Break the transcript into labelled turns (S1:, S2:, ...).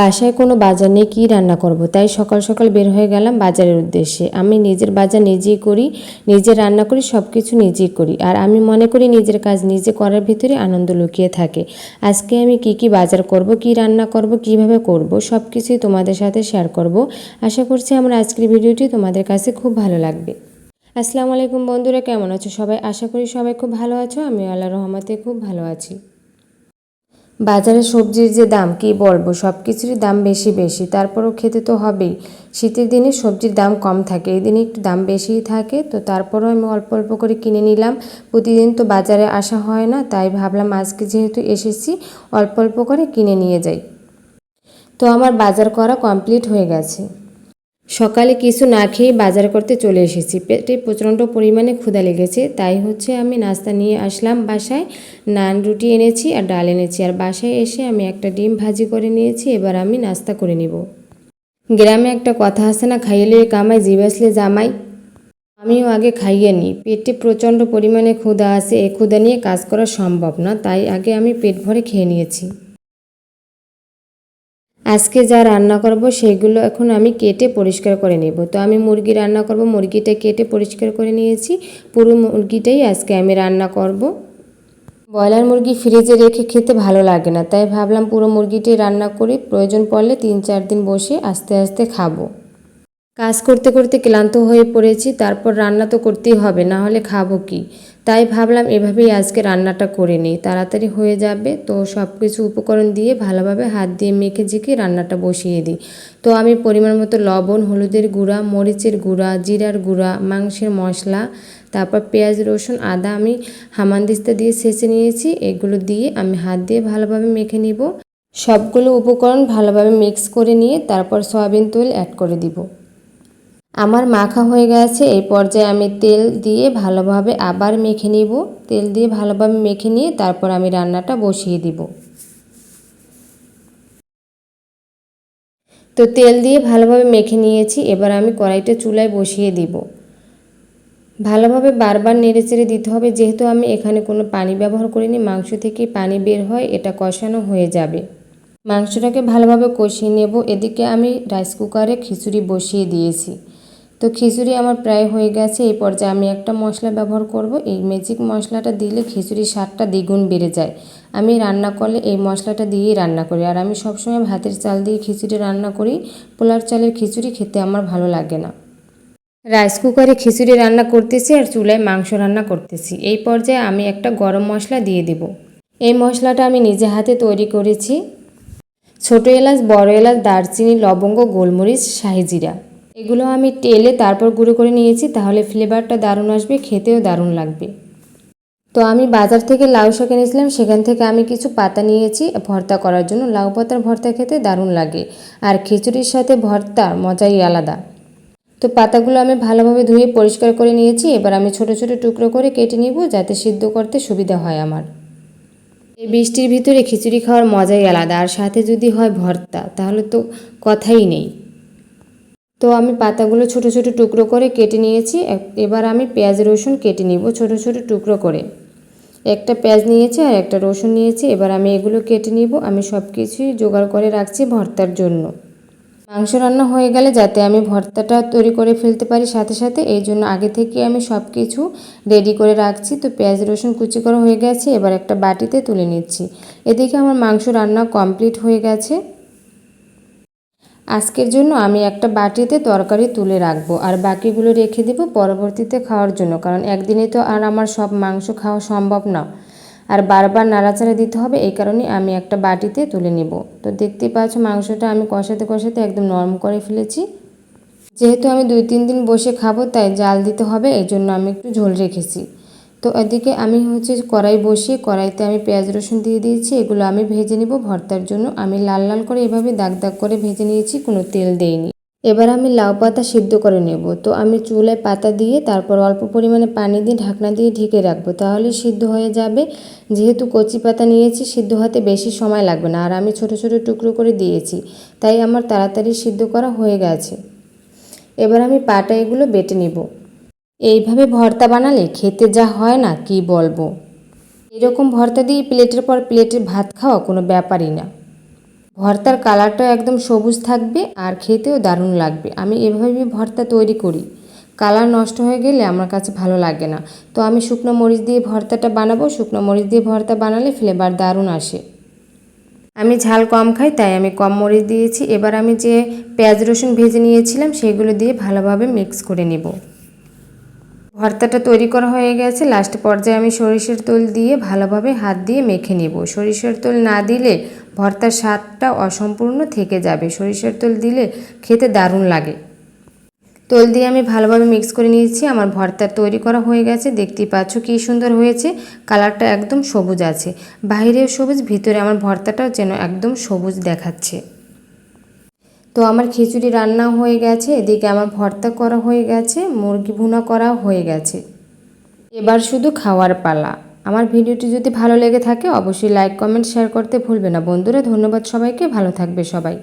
S1: বাসায় কোনো বাজার নেই, কী রান্না করব? তাই সকাল সকাল বের হয়ে গেলাম বাজারের উদ্দেশ্যে। আমি নিজের বাজার নিজেই করি, নিজে রান্না করি সব কিছু নিজেই করি। আর আমি মনে করি নিজের কাজ নিজে করার ভিতরে আনন্দ লুকিয়ে থাকে। আজকে আমি কি কি বাজার করব, কি রান্না করব, কীভাবে করব সব কিছুই তোমাদের সাথে শেয়ার করব। আশা করছি আমার আজকের ভিডিওটি তোমাদের কাছে খুব ভালো লাগবে। আসসালামু আলাইকুম বন্ধুরা, কেমন আছো সবাই? আশা করি সবাই খুব ভালো আছো। আমি আল্লাহ রহমতে খুব ভালো আছি। বাজারে সবজির যে দাম, কি বলব? সব কিছুরই দাম বেশি বেশি। তারপরও খেতে তো হবেই। শীতের দিনে সবজির দাম কম থাকে। এই দিনে একটু দাম বেশিই থাকে। তো তারপরও আমি অল্প অল্প করে কিনে নিলাম। প্রতিদিন তো বাজারে আসা হয় না, তাই ভাবলাম আজকে যেহেতু এসেছি, অল্প অল্প করে কিনে নিয়ে যাই। তো আমার বাজার করা কমপ্লিট হয়ে গেছে। সকালে কিছু না খেয়ে বাজার করতে চলে এসেছি। পেটে প্রচণ্ড পরিমাণে ক্ষুধা লেগেছে, তাই হচ্ছে আমি নাস্তা নিয়ে আসলাম বাসায়। নান, রুটি এনেছি আর ডাল এনেছি আর বাসায় এসে আমি একটা ডিম ভাজি করে নিয়েছি, এবার আমি নাস্তা করে নিব। গ্রামে একটা কথা আছে না খাইলে কামাই জিবাসলে জামাই। আমিও আগে খাইয়ে নিই। পেটে প্রচণ্ড পরিমাণে ক্ষুধা আছে, এ ক্ষুধা নিয়ে কাজ করা সম্ভব না, তাই আগে আমি পেট ভরে খেয়ে নিয়েছি। আজকে যা রান্না করব সেগুলো এখন আমি কেটে পরিষ্কার করে নেব। তো আমি মুরগি রান্না করব, মুরগিটা কেটে পরিষ্কার করে নিয়েছি। পুরো মুরগিটাই আজকে আমি রান্না করব। ব্রয়লার মুরগি ফ্রিজে রেখে খেতে ভালো লাগে না, তাই ভাবলাম পুরো মুরগিটাই রান্না করে। প্রয়োজন পড়লে তিন চার দিন বসে আস্তে আস্তে খাব। কাজ করতে করতে ক্লান্ত হয়ে পড়েছি, তারপর রান্না তো করতেই হবে, না হলে খাব কি? তাই ভাবলাম এভাবেই আজকে রান্নাটা করে নিই। তাড়াতাড়ি হয়ে যাবে, তো সব কিছু উপকরণ দিয়ে ভালোভাবে হাত দিয়ে মেখে ঝেঁকে রান্নাটা বসিয়ে দিই। তো আমি পরিমাণ মতো লবণ, হলুদের গুঁড়া, মরিচের গুঁড়া, জিরার গুঁড়া, মাংসের মশলা, তারপর পেঁয়াজ, রসুন, আদা আমি হামানদিস্তা দিয়ে ছেঁচে নিয়েছি, এগুলো দিয়ে আমি হাত দিয়ে ভালোভাবে মেখে নিব। সবগুলো উপকরণ ভালোভাবে মিক্স করে নিয়ে তারপর সয়াবিন তেল অ্যাড করে দিব। আমার মাখা হয়ে গেছে, এই পর্যায়ে আমি তেল দিয়ে ভালোভাবে আবার মেখে নিব। তেল দিয়ে ভালোভাবে মেখে নিয়ে তারপর আমি রান্নাটা বসিয়ে দিব। তো তেল দিয়ে ভালোভাবে মেখে নিয়েছি, এবার আমি কড়াইটা চুলায় বসিয়ে দিব। ভালোভাবে বারবার নেড়েচেড়ে দিতে হবে, যেহেতু আমি এখানে কোনো পানি ব্যবহার করিনি, মাংস থেকে পানি বের হয়, এটা কষানো হয়ে যাবে। মাংসটাকে ভালোভাবে কষিয়ে নেব, এদিকে আমি রাইস কুকারে খিচুড়ি বসিয়ে দিয়েছি। তো খিচুড়ি আমার প্রায় হয়ে গেছে, এই পর্যায়ে আমি একটা মশলা ব্যবহার করব। এই ম্যাজিক মশলাটা দিলে খিচুড়ির স্বাদটা দ্বিগুণ বেড়ে যায়। আমি রান্না করলে এই মশলাটা দিয়েই রান্না করি। আর আমি সবসময় ভাতের চাল দিয়ে খিচুড়ি রান্না করি। পোলার চালের খিচুড়ি খেতে আমার ভালো লাগে না। রাইস কুকারে খিচুড়ি রান্না করতেছি আর চুলায় মাংস রান্না করতেছি। এই পর্যায়ে আমি একটা গরম মশলা দিয়ে দেব। এই মশলাটা আমি নিজে হাতে তৈরি করেছি। ছোটো এলাচ, বড় এলাচ, দারচিনি, লবঙ্গ, গোলমরিচ শাহিজিরা এগুলো আমি তেলে তারপর গুঁড়ো করে নিয়েছি, তাহলে ফ্লেভারটা দারুণ আসবে, খেতেও দারুণ লাগবে। তো আমি বাজার থেকে লাউ শাক এনেছিলাম, সেখান থেকে আমি কিছু পাতা নিয়েছি ভর্তা করার জন্য। লাউ পাতার ভর্তা খেতে দারুণ লাগে, আর খিচুড়ির সাথে ভর্তা মজাই আলাদা। তো পাতাগুলো আমি ভালোভাবে ধুয়ে পরিষ্কার করে নিয়েছি, এবার আমি ছোট ছোট টুকরো করে কেটে নিব, যাতে সিদ্ধ করতে সুবিধা হয় আমার। এই বৃষ্টির ভিতরে খিচুড়ি খাওয়ার মজাই আলাদা, আর সাথে যদি হয় ভর্তা, তাহলে তো কথাই নেই। তো আমি পাতাগুলো ছোট ছোট টুকরো করে কেটে নিয়েছি। এবার আমি পেঁয়াজ, রসুন কেটে নিব ছোট ছোট টুকরো করে। একটা পেঁয়াজ নিয়েছি আর একটা রসুন নিয়েছি। এবার আমি এগুলো কেটে নিব। আমি সব কিছুই জোগাড় করে রাখছি ভর্তার জন্য। মাংস রান্না হয়ে গেলে যাতে আমি ভর্তাটা তৈরি করে ফেলতে পারি সাথে সাথে, এই জন্য আগে থেকে আমি সব কিছু রেডি করে রাখছি। তো পেঁয়াজ, রসুন কুচি করা হয়ে গেছে। এবার একটা বাটিতে তুলে নিচ্ছি। এদিকে আমার মাংস রান্না কমপ্লিট হয়ে গেছে। আজকের জন্য আমি একটা বাটিতে তরকারি তুলে রাখব আর বাকিগুলো রেখে দেবো পরবর্তীতে খাওয়ার জন্য, কারণ একদিনে তো আর আমার সব মাংস খাওয়া সম্ভব না। আর বারবার নাড়াচাড়া দিতে হবে, এই কারণে আমি একটা বাটিতে তুলে নেব। তো দেখতে পাচ্ছ মাংসটা আমি কষাতে কষাতে একদম নরম করে ফেলেছি। যেহেতু আমি দুই তিন দিন বসে খাব, তাই জাল দিতে হবে এই জন্য আমি একটু ঝোল রেখেছি। তো এদিকে আমি হচ্ছে কড়াই বসিয়ে কড়াইতে আমি পেঁয়াজ রসুন দিয়ে দিয়েছি, এগুলো আমি ভেজে নিব। ভর্তার জন্য আমি লাল লাল করে এভাবে দাগ দাগ করে ভেজে নিয়েছি, কোনো তেল দেইনি। এবার আমি লাউ পাতা সিদ্ধ করে নেব। তো আমি চুলায় পাতা দিয়ে তারপর অল্প পরিমাণে পানি দিয়ে ঢাকনা দিয়ে ঢেকে রাখব, তাহলে সিদ্ধ হয়ে যাবে। যেহেতু কচি পাতা নিয়েছি, সিদ্ধ হতে বেশি সময় লাগবে না, আর আমি ছোট ছোট টুকরো করে দিয়েছি, তাই আমার তাড়াতাড়ি সিদ্ধ করা হয়ে গেছে। এবার আমি পাটা এগুলো বেটে নিব। এইভাবে ভর্তা বানালে খেতে যা হয় না, কি বলব? এরকম ভর্তা দিয়ে প্লেটের পর প্লেটে ভাত খাওয়া কোনো ব্যাপারই না। ভর্তার কালারটাও একদম সবুজ থাকবে আর খেতেও দারুণ লাগবে। আমি এভাবেই ভর্তা তৈরি করি। কালার নষ্ট হয়ে গেলে আমার কাছে ভালো লাগে না। তো আমি শুকনো মরিচ দিয়ে ভর্তাটা বানাবো। শুকনো মরিচ দিয়ে ভর্তা বানালে ফ্লেভার দারুণ আসে। আমি ঝাল কম খাই, তাই আমি কম মরিচ দিয়েছি। এবার আমি যে পেঁয়াজ রসুন ভেজে নিয়েছিলাম, সেগুলো দিয়ে ভালোভাবে মিক্স করে নেব। ভর্তাটা তৈরি করা হয়ে গেছে। লাস্ট পর্যায়ে আমি সরিষার তেল দিয়ে ভালোভাবে হাত দিয়ে মেখে নেব। সরিষার তেল না দিলে ভর্তার স্বাদটা অসম্পূর্ণ থেকে যাবে। সরিষার তেল দিলে খেতে দারুণ লাগে। তেল দিয়ে আমি ভালোভাবে মিক্স করে নিয়েছি। আমার ভর্তা তৈরি করা হয়ে গেছে। দেখতেই পাচ্ছ কী সুন্দর হয়েছে। কালারটা একদম সবুজ আছে। বাইরেও সবুজ, ভিতরে আমার ভর্তাটাও যেন একদম সবুজ দেখাচ্ছে। তো আমার খিচুড়ি রান্না হয়ে গেছে, এদিকে আমার ভর্তা করা হয়ে গেছে, মুরগি ভুনা করা হয়ে গেছে। এবার শুধু খাওয়ার পালা। আমার ভিডিওটি যদি ভালো লেগে থাকে, অবশ্যই লাইক কমেন্ট শেয়ার করতে ভুলবে না। বন্ধুরা, ধন্যবাদ সবাইকে। ভালো থাকবে সবাই।